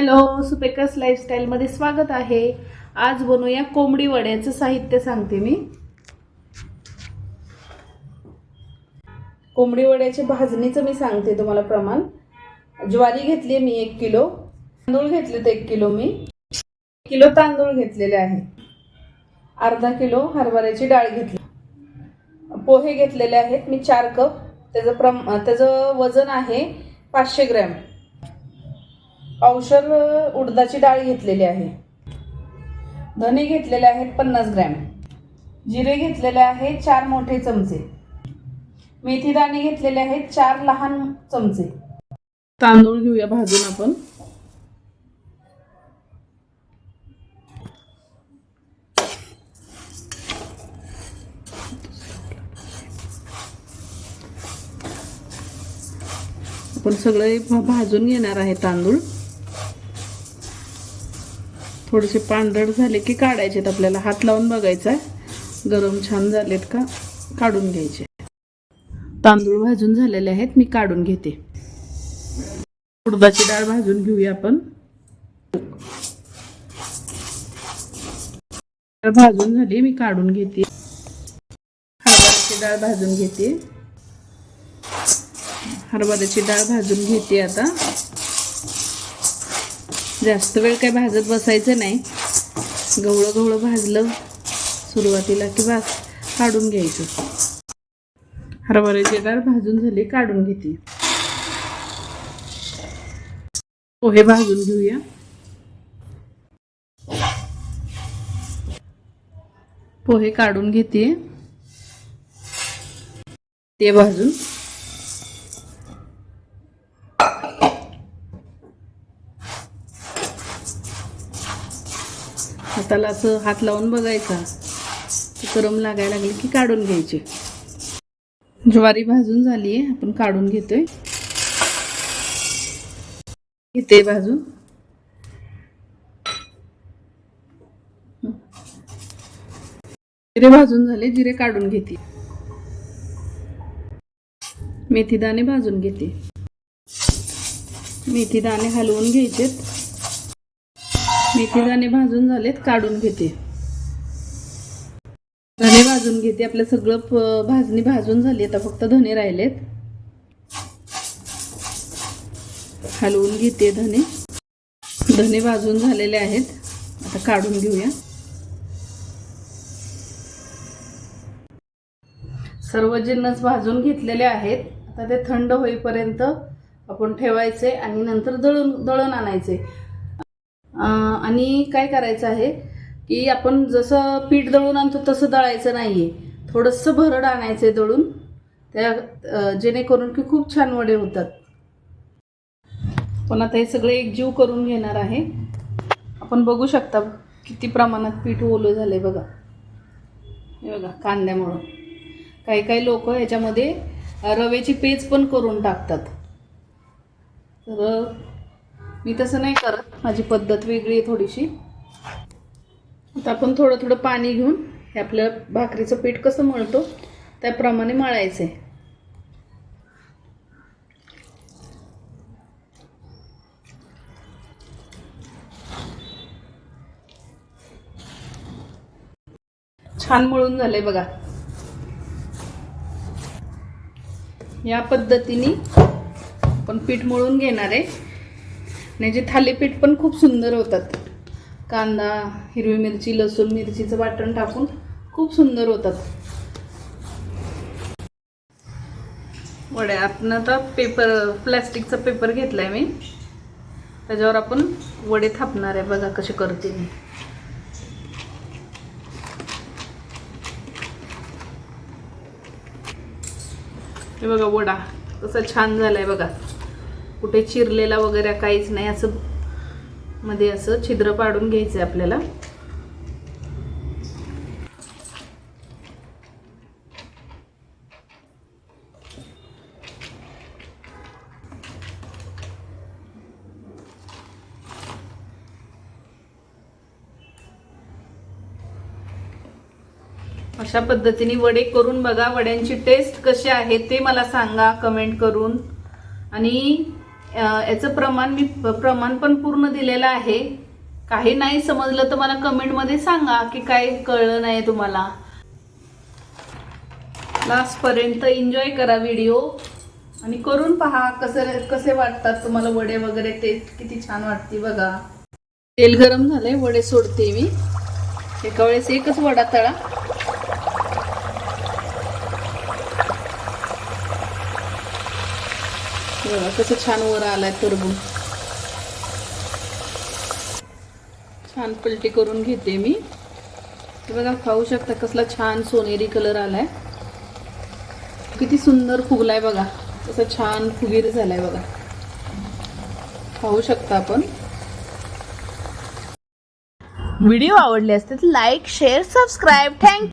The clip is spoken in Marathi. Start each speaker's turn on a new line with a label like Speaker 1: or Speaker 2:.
Speaker 1: हॅलो सुपेकस लाईफस्टाईलमध्ये स्वागत आहे. आज बनवूया कोंबडी वड्याचं साहित्य सांगते मी. कोंबडी वड्याच्या भाजणीचं मी सांगते तुम्हाला प्रमाण. ज्वारी घेतली मी एक किलो. तांदूळ घेतलेत एक किलो मी. एक किलो तांदूळ घेतलेले आहे. अर्धा किलो हरभऱ्याची डाळ घेतली. पोहे घेतलेले आहेत मी चार कप. त्याचं प्रम त्याचं वजन आहे पाचशे ग्रॅम. औषध उडदाची डाळ घेतलेली आहे. धने घेतलेले आहेत पन्नास ग्रॅम. जिरे घेतलेले आहे चार मोठे चमचे. मेथी दाणे घेतलेले आहेत चार लहान चमचे. तांदूळ घेऊया भाजून आपण. आपण सगळे भाजून घेणार आहे तांदूळ. थोडेसे पांढरट झाले की काढायचेत आपल्याला. हात लावून बघायचा गरम छान झालेत का? काढून घ्यायचे. तांदूळ भाजून झालेले आहेत मी काढून घेते. उडदाची डाळ भाजून घेऊया आपण. भाजून झाली मी काढून घेते. हरभऱ्याची डाळ भाजून घेते. हरभऱ्याची डाळ भाजून घेते आता. जास्त वेळ काय भाजत बसायचं नाही. गवळं गवळं भाजलं सुरुवातीला की बस काढून घ्यायचं. हरभऱ्याची डाळ भाजून झाली काढून घेते. पोहे भाजून घेऊया. पोहे काढून घेते. ते भाजून हाताला असं हात लावून बघायचा. गरम लागायला लागले की काढून घ्यायचे. ज्वारी भाजून झाली आहे आपण काढून घेतोय. घेते भाजून. जिरे भाजून झाले जिरे काढून घेते. मेथी दाणे भाजून घेते. मेथी दाणे हलवून घ्यायचेत. मेथी दाणे भाजून झालेत काढून घेते. धने भाजून घेते आपलं सगळं भाजणी भाजून झाली आता फक्त धने राहिलेत. हलवून घेते धने धने भाजून झालेले आहेत आता काढून घेऊया. सर्व जिन्नस भाजून घेतलेले आहेत आता ते थंड होईपर्यंत आपण ठेवायचे आणि नंतर दळून दळण आणायचे. आणि काय करायचं आहे की आपण जसं पीठ दळून आणतो तसं दळायचं नाही आहे थोडंसं भरड आणायचं आहे दळून. त्या जेणेकरून की खूप छान वडे होतात. पण आता हे सगळे एकजीव करून घेणार आहे. आपण बघू शकता किती प्रमाणात पीठ ओलं झालं आहे बघा. हे बघा कांद्यामुळं. काही काही लोक ह्याच्यामध्ये रवेची रव्याची पेज पण करून टाकतात. तर मी तसं नाही करत. माझी पद्धत वेगळी आहे थोडीशी. आता आपण थोडं थोडं पाणी घेऊन हे आपल्या भाकरीचं पीठ कसं मळतो त्याप्रमाणे मळायचं आहे छान मळून झालंय बघा. या पद्धतीने आपण पीठ मळून घेणार आहे. आणि जे थालीपीठ पण खूप सुंदर होतात. कांदा हिरवी मिरची लसूण मिरचीचं वाटण टाकून खूप सुंदर होतात. वड्या आपण आता पेपर प्लॅस्टिकचा पेपर घेतलाय मी. त्याच्यावर आपण वडे थापणार आहे बघा कसे करते मी हे बघा वडा कसा छान झालाय बघा. कुठे चिरलेला वगैरे काहीच नाही असं मध्ये असं छिद्र पाडून घ्यायचं आहे आपल्याला. अशा पद्धतीने वडे करून बघा वड्यांची टेस्ट कशी आहे ते मला सांगा कमेंट करून. आणि याचं प्रमाण मी प्रमाण पण पूर्ण दिलेलं आहे. काही नाही समजलं तर मला कमेंटमध्ये सांगा की काय कळलं नाही तुम्हाला. लास्टपर्यंत एन्जॉय करा व्हिडिओ आणि करून पहा कसे कसे वाटतात तुम्हाला वडे वगैरे ते. किती छान वाटते बघा. तेल गरम झालंय वडे सोडते मी. एका वेळेस एकच वडा तळा बघा कसं छान वर आलाय टरबूज. छान पलटी करून घेते मी. बघा खाऊ शकता कसला छान सोनेरी कलर आलाय. किती सुंदर फुगलाय बघा. तसा छान फुगीर झालाय बघा. खाऊ शकता आपण.
Speaker 2: व्हिडिओ आवडले असतील लाईक शेअर सबस्क्राईब थँक